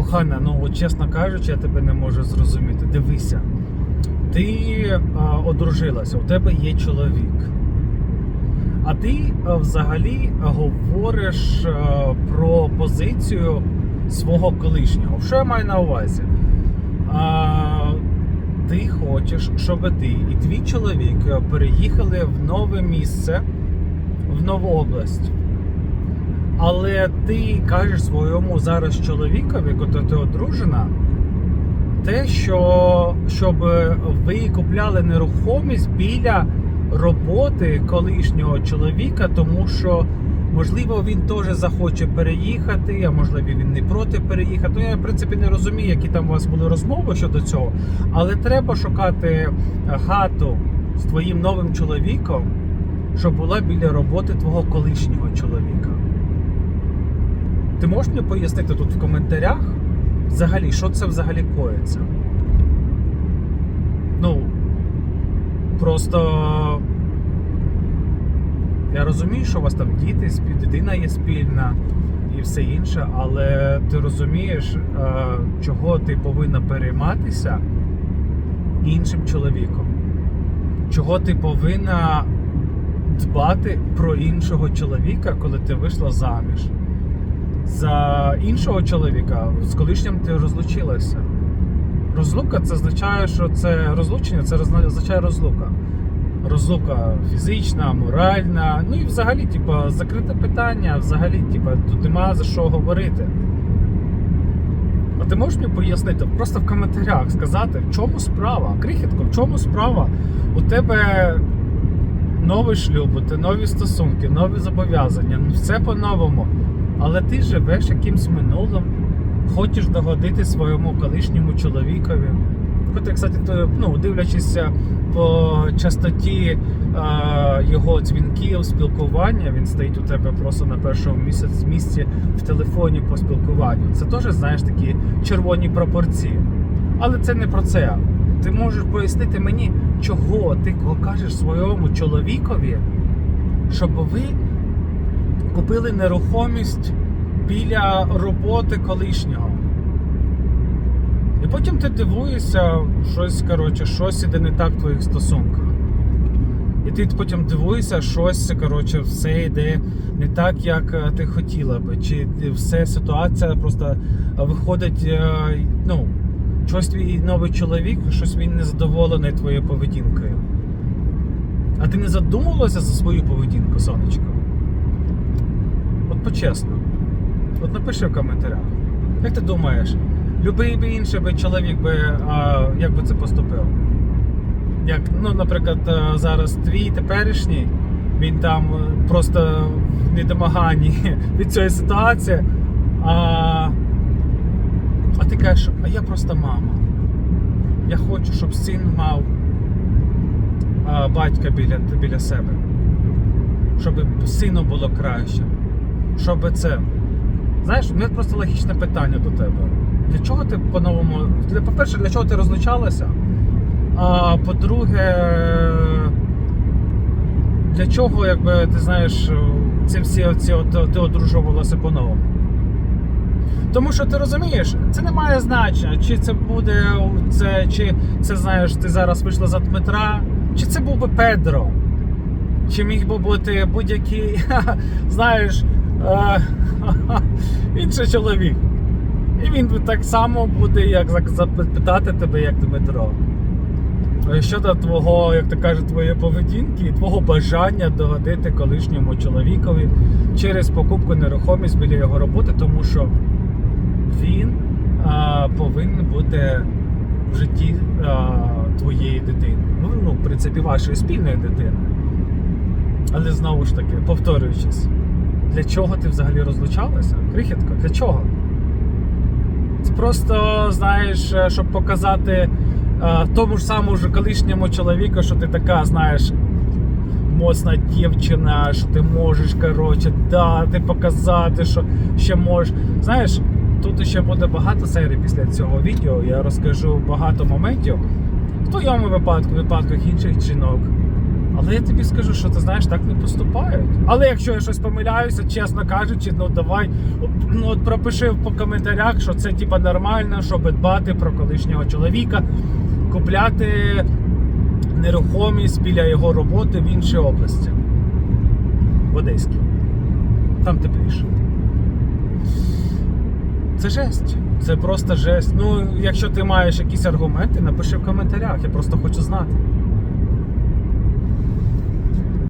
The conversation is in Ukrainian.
Кохана, ну от чесно кажучи, я тебе не можу зрозуміти. Дивися, ти а, одружилася, у тебе є чоловік. А ти а, взагалі говориш а, про позицію свого колишнього. Що я маю на увазі? А, ти хочеш, щоб ти і твій чоловік переїхали в нове місце, в нову область. Але ти кажеш своєму зараз чоловікові, коли ти одружена, те, що щоб ви купляли нерухомість біля роботи колишнього чоловіка, тому що можливо він теж захоче переїхати, а можливо він не проти переїхати. Ну я в принципі не розумію, які там у вас були розмови щодо цього. Але треба шукати хату з твоїм новим чоловіком, щоб була біля роботи твого колишнього чоловіка. Ти можеш мені пояснити тут в коментарях взагалі, що це взагалі коїться? Ну, просто я розумію, що у вас там діти, дитина є спільна і все інше, але ти розумієш, е, чого ти повинна перейматися іншим чоловіком? Чого ти повинна дбати про іншого чоловіка, коли ти вийшла заміж? За іншого чоловіка з колишнім ти розлучилася. Розлука це означає, що це розлучення, це означає розлука. Розлука фізична, моральна. Ну і взагалі, типа, закрите питання, взагалі, типа, тут нема за що говорити. А ти можеш мені пояснити, просто в коментарях сказати, в чому справа? Крихітко, в чому справа? У тебе новий шлюб, у тебе нові стосунки, нові зобов'язання, ну все по-новому. Але ти живеш якимсь минулим, хочеш догодити своєму колишньому чоловікові. Хоча, кстати, то, ну, дивлячись по частоті е, його дзвінків, спілкування, він стоїть у тебе просто на першому місяць, місці в телефоні по спілкуванню. Це теж, знаєш, такі червоні пропорції. Але це не про це. Ти можеш пояснити мені, чого ти кажеш своєму чоловікові, щоб ви купили нерухомість біля роботи колишнього. І потім ти дивуєшся, щось, коротше, щось іде не так в твоїх стосунках. І ти потім дивуєшся, щось, коротше, все йде не так, як е, ти хотіла би. Чи все ситуація просто виходить, е, ну, щось твій новий чоловік, щось він не задоволений твоєю поведінкою. А ти не задумувалася за свою поведінку, сонечко? По-чесно. От напиши в коментарях. Як ти думаєш, любий би інший би чоловік би, а, як би це поступив? Як, ну, наприклад, е, зараз твій теперішній, він там е, просто в недомаганні від цієї ситуації. А, а ти кажеш, а я просто мама. Я хочу, щоб син мав а, батька біля, біля себе. Щоб сину було краще. Щоб це. Знаєш, у мене просто логічне питання до тебе. Для чого ти по-новому. По-перше, для чого ти розлучалася? А по-друге, для чого, якби ти знаєш, ці всі оці от, ти одружувалася по-новому? Тому що ти розумієш, це не має значення, чи це буде це, чи це знаєш, ти зараз вийшла за Дмитра, чи це був би Педро, чи міг би бути будь-який, знаєш, е, інший чоловік. І він так само буде, як запитати тебе, як Дмитро. Е, Щодо твого, як то кажуть, твоєї поведінки і твого бажання догодити колишньому чоловікові через покупку нерухомість біля його роботи, тому що він а, повинен бути в житті а, твоєї дитини. Ну, ну, в принципі, вашої спільної дитини. Але знову ж таки, повторюючись, для чого ти взагалі розлучалася? Крихітко, для чого? Це просто, знаєш, е, щоб показати е, тому ж самому ж колишньому чоловіку, що ти така, знаєш, моцна дівчина, що ти можеш, коротше, дати, показати, що ще можеш. Знаєш, тут ще буде багато серій після цього відео. Я розкажу багато моментів в твоєму випадку, в випадках інших жінок. Але я тобі скажу, що ти знаєш, так не поступають. Але якщо я щось помиляюся, чесно кажучи, ну давай ну, от пропиши по коментарях, що це типа нормально, щоб дбати про колишнього чоловіка, купляти нерухомість біля його роботи в іншій області. В Одеській. Там тепліше. Це жесть. Це просто жесть. Ну, якщо ти маєш якісь аргументи, напиши в коментарях. Я просто хочу знати.